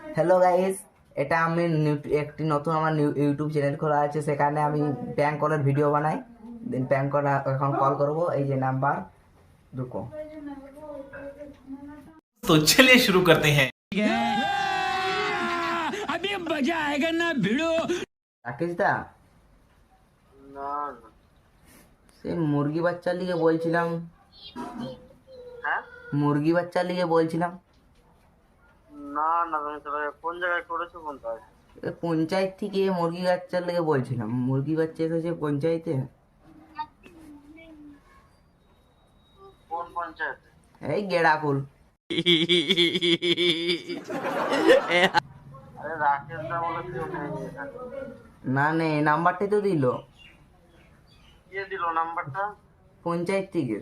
Hello guys এটা আমি new- একটি নতুন আমার নিউ- ইউটিউব চ্যানেল খোলা আছে সেখানে আমি প্যান কলের ভিডিও বানাই দেন প্যান কল এখন কল করব এই যে নাম্বার রুকো तो चलिए शुरू करते हैं রাকেশ দা না না সে মুরগি বাচ্চার লিগে বলছিলাম হ্যাঁ মুরগি বাচ্চার লিগে বলছিলাম না না তুমি কোন জায়গায় করেছ পঞ্চায়েত থেকে মুরগি বাচ্চার লিগে বলছিলাম। মুরগি বাচ্চা এসেছে পঞ্চায়েতে? কোন পঞ্চায়েতে? এই গেড়াকুল। আরে রাকেশ দা বলে কেউ নেই না নাম্বারটাই তো দিল। কে দিল নাম্বারটা? পঞ্চায়েত থেকে।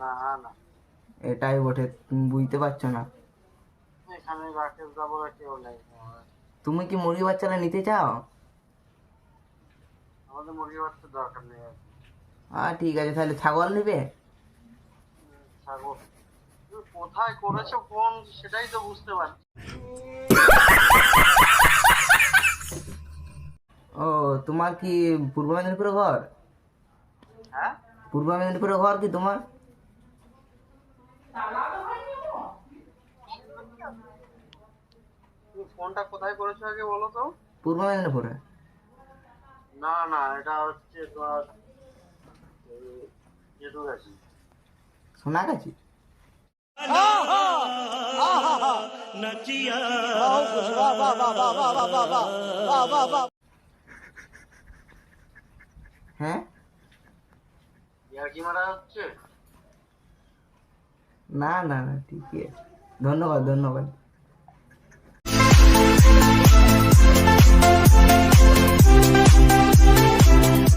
না না। এটাই বটে তুমি বুঝতে পারছ না। এখানে রাকেশ দা বলে কেউ নেই। তুমি কি মুরগি বাচ্চাটা নিতে চাও? আমাদের মুরগি বাচ্চা দরকার নেই আর ঠিক আছে তাহলে ছাগল নেবে? ছাগল। কোথায় করেছ কোন সেটাই তো বুঝতে পারছি। ও তোমার কি পূর্ব মেদিনীপুরে ঘর? হ্যাঁ? পূর্ব মেদিনীপুরে ঘর কি তোমার? ফোনটা কোথায় করেছ আগে বলো তো? পূর্ব মেদিনীপুরে। না না এটা হচ্ছে তোমার যেটু গেছি শোনা গেছি হ্যাঁ হচ্ছে? না না না ঠিক আছে। ধন্যবাদ ধন্যবাদ।